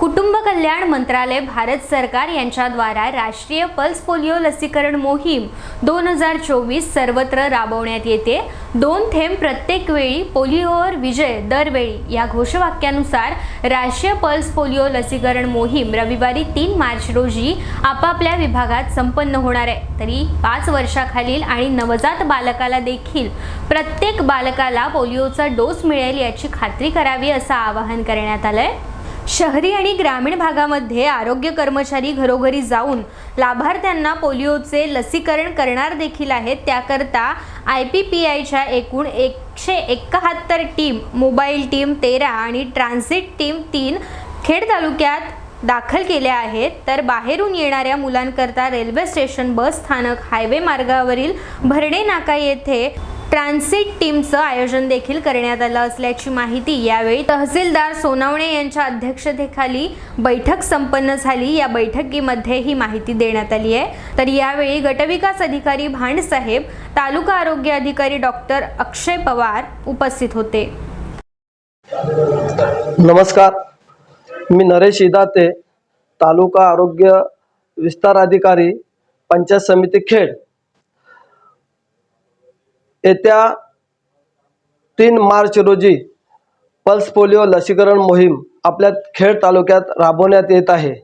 कुटुंब कल्याण मंत्रालय भारत सरकार यांच्याद्वारा राष्ट्रीय पल्स पोलिओ लसीकरण मोहीम दोन हजार चोवीस सर्वत्र राबवण्यात येते. दोन थेंब प्रत्येक वेळी पोलिओवर विजय दरवेळी. या घोषवाक्यानुसार राष्ट्रीय पल्स पोलिओ लसीकरण मोहीम रविवारी तीन मार्च रोजी आपापल्या विभागात संपन्न होणार आहे. तरी पाच वर्षाखालील आणि नवजात बालकाला देखील प्रत्येक बालकाला पोलिओचा डोस मिळेल याची खात्री करावी असं आवाहन करण्यात आलं आहे शहरी आणि ग्रामीण भागामध्ये आरोग्य कर्मचारी घरोघरी जाऊन लाभार्थ्यांना पोलिओचे लसीकरण करणार देखील आहेत. त्याकरता आय पी पी आयच्या एकूण एकशे एकाहत्तर टीम मोबाईल टीम तेरा आणि ट्रान्झिट टीम तीन खेड तालुक्यात दाखल केल्या आहेत. तर बाहेरून येणाऱ्या मुलांकरता रेल्वे स्टेशन बस स्थानक हायवे मार्गावरील भरणे नाका येथे ट्रान्सिट टीमचं आयोजन देखील करण्यात आलं असल्याची माहिती यावेळी तहसीलदार सोनावणे यांच्या अध्यक्षतेखाली बैठक संपन्न झाली. या बैठकीमध्ये ही माहिती देण्यात आली आहे. तर यावेळी गटविकास अधिकारी भांडसाहेब तालुका आरोग्य अधिकारी डॉक्टर अक्षय पवार उपस्थित होते. नमस्कार. मी नरेश इदाते तालुका आरोग्य विस्तार अधिकारी पंचायत समिती खेड. येत्या तीन मार्च रोजी पल्स पोलिओ लसीकरण मोहीम आपल्या खेड तालुक्यात राबवण्यात येत आहे.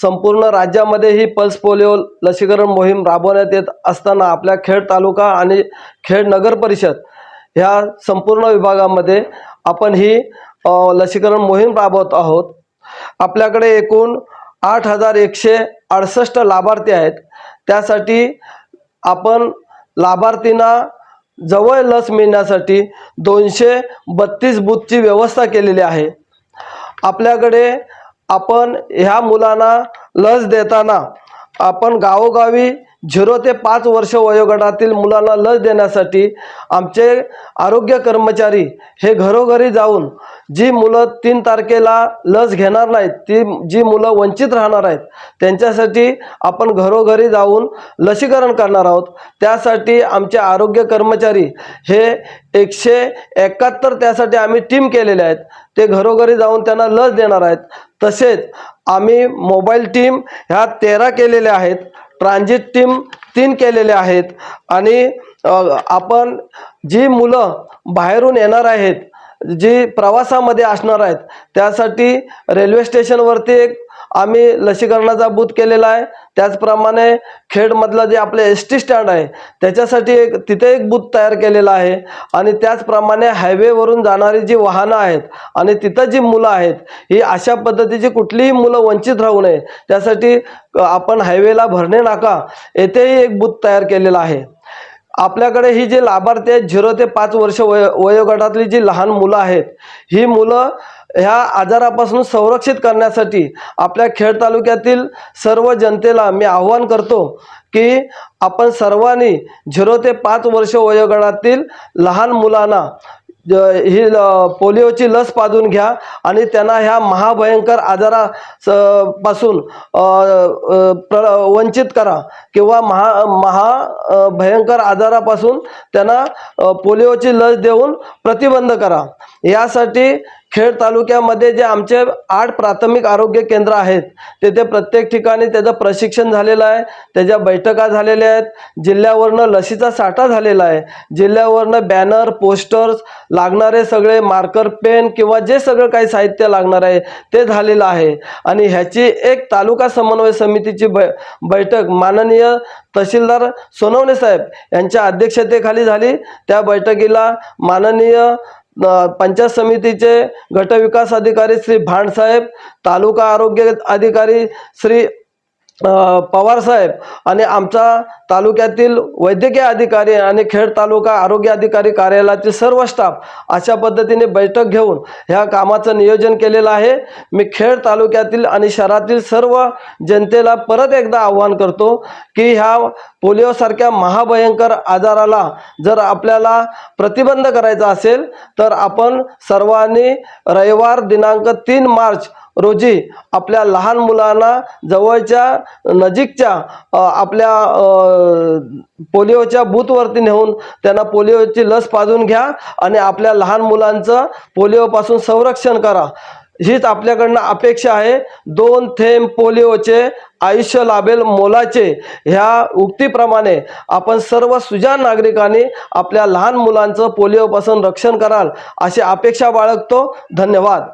संपूर्ण राज्यामध्ये ही पल्स पोलिओ लसीकरण मोहीम राबवण्यात येत असताना आपल्या खेड तालुका आणि खेड नगर परिषद ह्या संपूर्ण विभागामध्ये आपण ही लसीकरण मोहीम राबवत आहोत. आपल्याकडे एकूण आठ हजार एकशे अडसष्ट लाभार्थी आहेत. त्यासाठी आपण लाभार्थींना जवळ लस मिळण्यासाठी दोनशे बत्तीस बूथची व्यवस्था केलेली आहे. आपल्याकडे आपण ह्या मुलांना लस देताना आपण गावोगावी झिरो ते पाच वर्ष वयोगटातील मुलांना लस देण्यासाठी आमचे आरोग्य कर्मचारी हे घरोघरी जाऊन जी मुलं तीन तारखेला लस घेणार नाहीत ती जी मुलं वंचित राहणार आहेत त्यांच्यासाठी आपण घरोघरी जाऊन लसीकरण करणार आहोत. त्यासाठी आमचे आरोग्य कर्मचारी हे एकशे एकाहत्तर त्यासाठी आम्ही टीम केलेले आहेत. ते घरोघरी जाऊन त्यांना लस देणार आहेत. तसेच आम्ही मोबाईल टीम ह्या तेरा केलेल्या आहेत. ट्रान्झिट टीम तीन केलेले आहेत. आणि आपण जी मुलं बाहेरून येणार आहेत जी प्रवासामध्ये असणार आहेत त्यासाठी रेल्वे स्टेशनवरती एक आम्ही लसीकरणाचा बूथ केलेला आहे. त्याचप्रमाणे खेडमधलं जे आपले एस टी स्टँड आहे त्याच्यासाठी एक तिथे एक बूथ तयार केलेला आहे. आणि त्याचप्रमाणे हायवेवरून जाणारी जी वाहनं आहेत आणि तिथं जी मुलं आहेत ही अशा पद्धतीची कुठलीही मुलं वंचित राहू नये. त्यासाठी आपण हायवेला भरणे नाका येथेही एक बूथ तयार केलेला आहे. आपल्याकडे ही जी लाभार्थी आहेत झिरो ते पाच वर्ष वय वयोगटातली जी लहान मुलं आहेत ही मुलं ह्या आजारापासून संरक्षित करण्यासाठी आपल्या खेड तालुक्यातील सर्व जनतेला मी आव्हान करतो की आपण सर्वांनी झिरो ते पाच वर्ष वयोगटातील लहान मुलांना ही ल- पोलिओची लस पाजून घ्या आणि त्यांना ह्या महाभयंकर आजारा स- पासून प्र वंचित करा किंवा महा महा भयंकर आजारापासून त्यांना पोलिओची लस देऊन प्रतिबंध करा. यासाठी खेड तालुक्यामध्ये जे आमचे आठ प्राथमिक आरोग्य केंद्र आहेत तेथे प्रत्येक ठिकाणी त्याचं प्रशिक्षण झालेलं आहे त्याच्या बैठका झालेल्या आहेत जिल्ह्यावरनं लसीचा साठा झालेला आहे जिल्ह्यावरनं बॅनर पोस्टर्स लागणारे सगळे मार्कर पेन किंवा जे सगळं काही साहित्य लागणार आहे ते झालेलं आहे. आणि ह्याची एक तालुका समन्वय समितीची बै बैठक माननीय तहसीलदार सोनवणे साहेब यांच्या अध्यक्षतेखाली झाली. त्या बैठकीला माननीय पंचायत समितीचे गटविकास अधिकारी श्री भांडसाहेब तालुका आरोग्य अधिकारी श्री पवारसाहेब पवार साहेब आणि आमचा तालुक्यातील वैद्यकीय अधिकारी आणि खेड तालुका आरोग्य अधिकारी कार्यालयातील सर्व स्टाफ अशा पद्धतीने बैठक घेऊन ह्या कामाचं नियोजन केलेलं आहे. मी खेड तालुक्यातील आणि शहरातील सर्व जनतेला परत एकदा आव्हान करतो की ह्या पोलिओसारख्या महाभयंकर आजाराला जर आपल्याला प्रतिबंध करायचा असेल तर आपण सर्वांनी रविवार दिनांक तीन मार्च रोजी आपल्या लहान मुलांना जवळच्या नजीकच्या आपल्या पोलिओच्या बूथवरती नेऊन त्यांना पोलिओची लस पाजून घ्या आणि आपल्या लहान मुलांचं पोलिओपासून संरक्षण करा. हीच आपल्याकडनं अपेक्षा आहे. दोन थेंब पोलिओचे आयुष्य लाभेल मोलाचे. ह्या उक्तीप्रमाणे आपण सर्व सुजान नागरिकांनी आपल्या लहान मुलांचं पोलिओपासून रक्षण कराल अशी अपेक्षा बाळगतो. धन्यवाद.